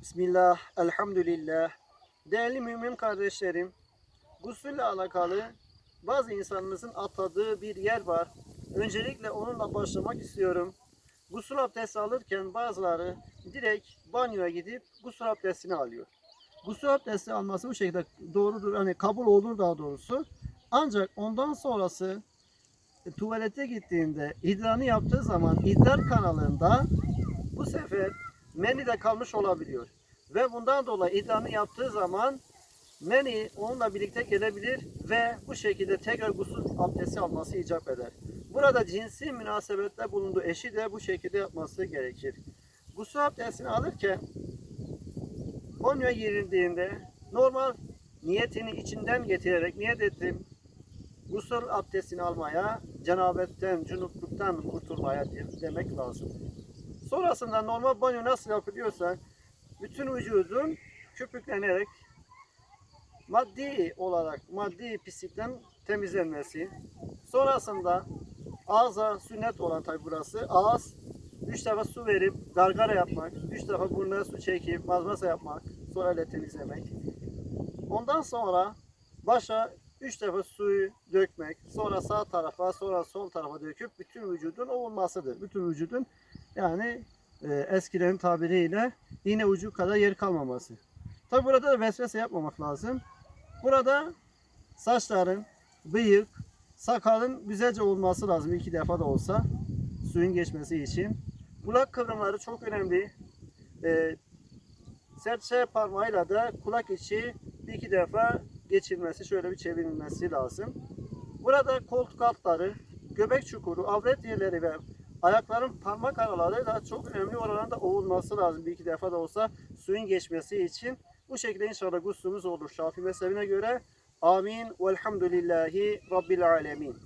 Bismillah, elhamdülillah. Değerli mümin kardeşlerim, gusülle alakalı bazı insanımızın atladığı bir yer var. Öncelikle onunla başlamak istiyorum. Gusül abdesti alırken bazıları direkt banyoya gidip gusül abdestini alıyor. Gusül abdesti alması bu şekilde doğrudur. Hani kabul olur daha doğrusu. Ancak ondan sonrası e, tuvalete gittiğinde idrarını yaptığı zaman idrar kanalında bu sefer meni de kalmış olabiliyor. Ve bundan dolayı idrarını yaptığı zaman meni onunla birlikte gelebilir ve bu şekilde tekrar gusül abdesti alması icap eder. Burada cinsi münasebette bulunduğu eşi de bu şekilde yapması gerekir. Gusül abdestini alırken banyoya girildiğinde normal niyetini içinden getirerek niyet ettim. Gusül abdestini almaya, cenabetten, cunupluktan kurtulmaya demek lazım. Sonrasında normal banyo nasıl yapılıyorsa bütün vücudun köpüklenerek maddi olarak maddi pislikten temizlenmesi. Sonrasında ağza sünnet olan tabi burası. Ağız üç defa su verip gargara yapmak, üç defa burnuna su çekip mazmasa yapmak, sonra ile temizlemek. Ondan sonra başa üç defa suyu dökmek, sonra sağ tarafa, sonra sol tarafa döküp bütün vücudun ovulmasıdır. Bütün vücudun yani e, eskilerin tabiriyle iğne ucu kadar yer kalmaması. Tabi burada da vesvese yapmamak lazım. Burada saçların, bıyık, sakalın güzelce olması lazım iki defa da olsa suyun geçmesi için. Kulak kıvrımları çok önemli. E, serçe parmağıyla da kulak içi iki defa geçirmesi, şöyle bir çevrilmesi lazım. Burada koltuk altları, göbek çukuru, avret yerleri ve ayakların parmak araları da çok önemli oranında ovulması lazım. Bir iki defa da olsa suyun geçmesi için. Bu şekilde inşallah guslumuz olur. Şafii mezhebine göre. Amin. Velhamdülillahi Rabbil alemin.